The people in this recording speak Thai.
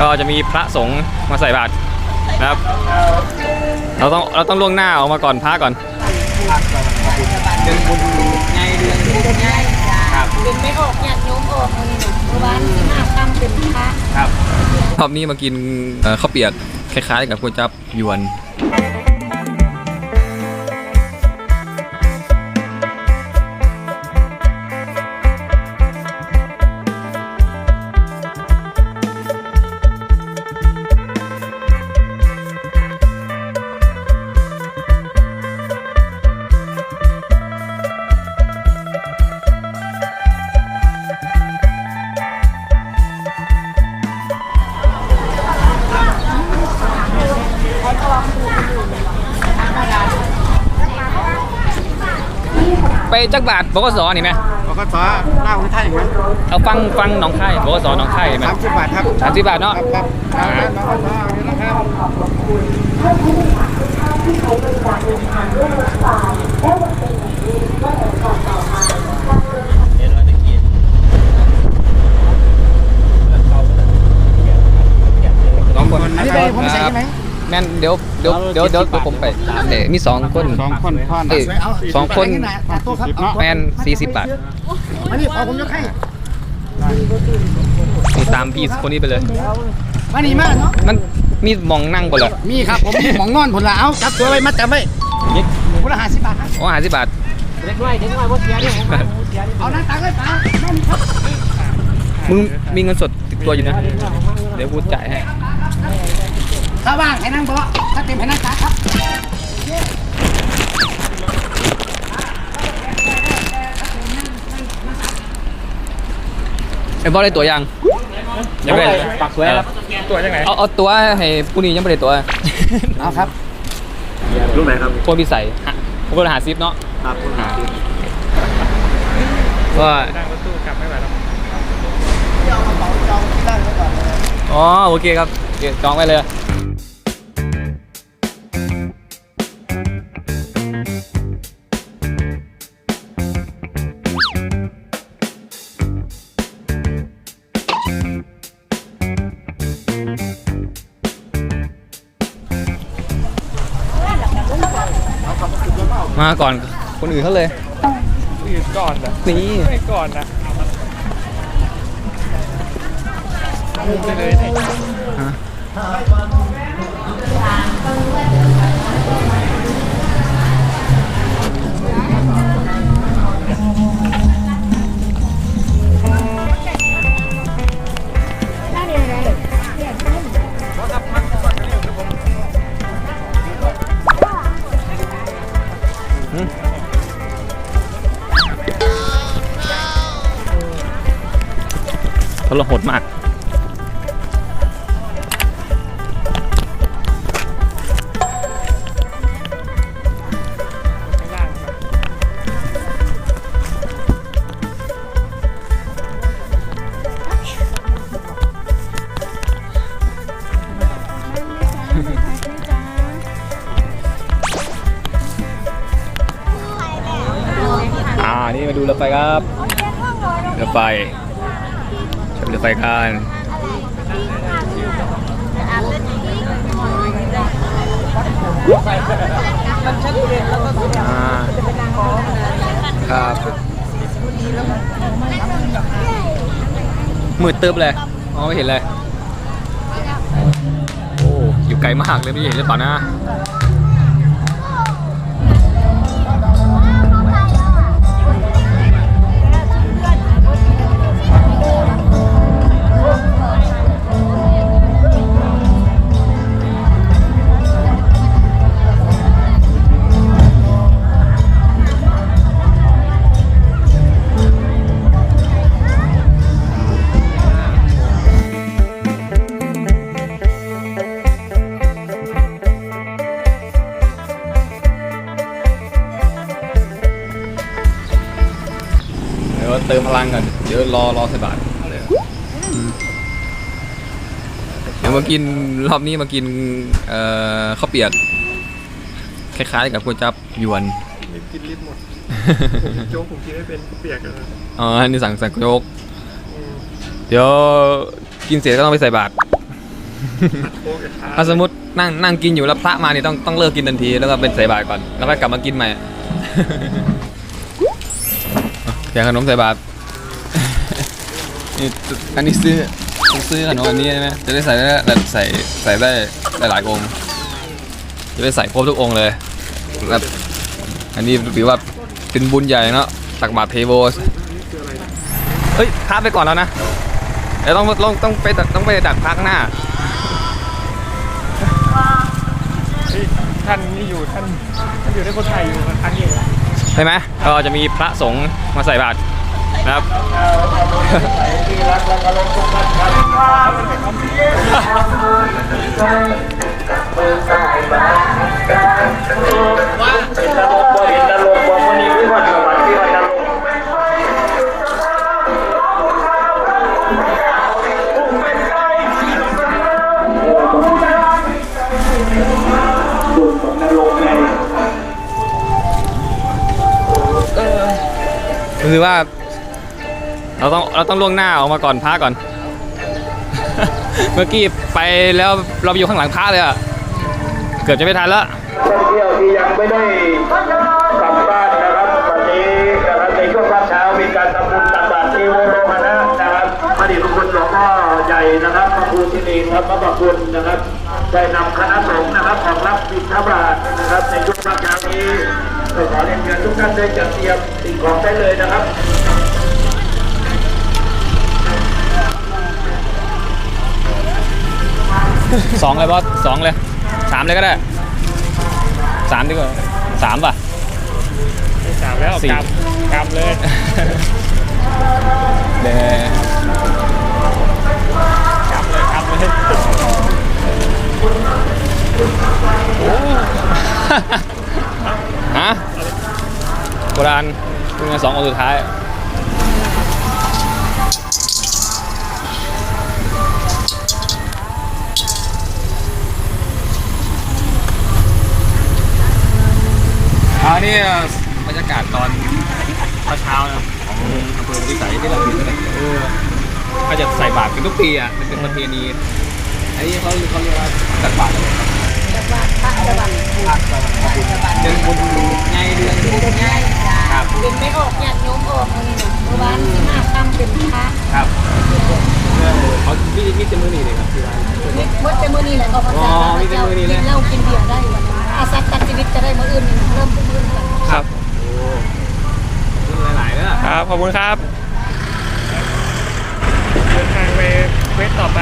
ก็จะมีพระสงฆ์มาใส่บาตรนะครับ เราต้องเราต้องล่วงหน้าออกมาก่อนพระก่อนเดือนบุญไงเดือนบุญไงครับเป็นไม่ออกญาติโยมออกมือนี่เมื่อวานสิมาคำเป็นพระครับรอบนี้มากินเอ่อข้าวเปียกคล้ายๆกับก๋วยจับยวน ไปจักบาทบกสนี่ไหมบกสเล่าให้ท่านอีกไหมเอาฟังฟังหน้องไข่บกสหน้องไข่ไหมสามสิบบาทครับสามสิบบาทเนาะครับครับเอาละบกสเอาเลยนะครับสองคนอันนี้ไปผมใส่ใช่ไหม แม่นเดี๋ยวเดี๋ยวเดี๋ยวเดี๋ยวเดี๋ยวผมไปเดี๋ยวมีสองคนสองคนพ่อเอ้ยสองคนโต๊ะครับแม่นสี่สิบบาทมานี่พอผมยกให้นี่ตามพี่คนนี้ไปเลยมานี่มาเนาะมันมีมองนั่งบ่เหรอมีครับผมมีหมองนอนผลละเอาจับตัวไว้มัดจำไว้คนละห้าสิบบาทครับอ๋อห้าสิบบาทเด็กน้อยเด็กน้อยว่าเสียเนี่ยเอานั่งตังเลยป๋านั่นครับมึงมีเงินสดติดตัวอยู่นะ เดี๋ยวกูจ่ายให้ ถ้าว่างให้นั่งเบาะถ้าเต็มให้นั่งตักครับไอ้บอสได้ตัวยังยังไม่ได้ปักสวยครับตัวยังไงเอาเอาตัวให้ผู้นี้ยังไม่ได้ตัวเอาครับรูปไหนครับพวกพิสัยฮะพวกหาซิปเนาะครับว่าอ๋อโอเคครับโอเคจองไว้เลย มาก่อนคนอื่นเขาเลยก่อนนะนี่ไม่ก่อนนะไปเลยไหน ทรหดมากอ่านี่มาดูเรือไฟครับเรือไฟ ชมเรือไฟกันอ่าครับมืดตึ๊บเลยมองไม่เห็นเลย โอ้ อยู่ไกลมากเลยไม่เห็นหรือเปล่านะ ยวเติมพลังกันเดี๋ยวรอรอใส่บาทเดี๋ยวมากินรอบนี้มากินเอ่อข้าวเปียกคล้ายๆกับก๋วยจับยวนกินลิ้นหมดโจ๊กผมกินไม่เป็นเปียกอะนะอ๋ออันนี้สั่งสั่งโจ๊กเดี๋ยวกินเสร็จก็ต้องไปใส่บาตรโค้กกับชาถ้าสมมตินั่งนั่งกินอยู่แล้วพระมานี่ต้องต้องเลิกกินทันทีแล้วก็เป็นใส่บาตรก่อน แล้วก็กลับมากินใหม่ แกงขนมใส่บาตรนี่อันนี้ซื้อซื้อขนมอันนี้ใช่ไหมจะได้ใส่ได้ใส่ใส่ได้หลายๆองค์ จะได้ใส่ครบทุกองค์เลยแล้วอันนี้ถือว่าเป็นบุญใหญ่เนาะตักบาตรเทโวเฮ้ยพาไปก่อนแล้วนะเดี๋ยวต้องต้องต้องไปต้องไปดักพักหน้าท่านนี่อยู่ท่านท่านอยู่ในคนไทยอยู่ท่านนี่ ช่ไหมก็จะมีพระสงฆ์มาใส่บาตรนะครับ คือว่า เราต้องเราต้องล่วงหน้าออกมาก่อนพระก่อน เมื่อกี้ไปแล้วเราอยู่ข้างหลังพระเลยอะเกือบจะไม่ทันแล้วท่องเที่ยวที่ยังไม่ได้กลับบ้านนะครับวันนี้นะครับในช่วงเช้ามีการทำบุญตักบาตรที่วัดโรหะนะครับพระดชพระคุณหลวงพ่อใหญ่นะครับพระครูที่นี่ครับพระประคุณนะครับได้นำคณะสงฆ์นะครับของรับบิณฑบาตนะครับในช่วงเช้านี้ ก็ขอเรียนเชิญทุกท่านได้จัดเตรียมสิ่งของได้เลยนะครับสองเลยบอสสองเลยสามเลยก็ได้สามดีกว่าสามป่ะสามแล้วสี่กำกำเลยเดกำเลยกำเลยฮะ โบราณคุณมาสองค์สุดท้ายอันนี้บรรยากาศตอนเช้าๆนะของอำเภอวิสัยที่เราอยู่เนี่ยเออเขาจะใส่บาตรกันทุกปีอะมันเป็นประเพณีอันนี้เขาเขาเรียกว่าตักบาตร อะไรครับจังหวัดพระจังหวัดเดือนบุญไงเดือนง่ายจ้าเป็นไม่ออกญาติโยมออกนี่นะเมื่อวานสิบห้าค่ำเป็นพระครับเขามีมีแต่มือนี่เลยครับที่ร้านมิดมดแต่มือนี้แหละออกพรรษาเลยกินเหล้ากินเบียร์ได้อาสัตตัดชีวิตจะได้มืออื่นเริ่มทุกมื้อกันครับหลายๆเนะครับขอบคุณครับเดินทางไปเวทต่อไป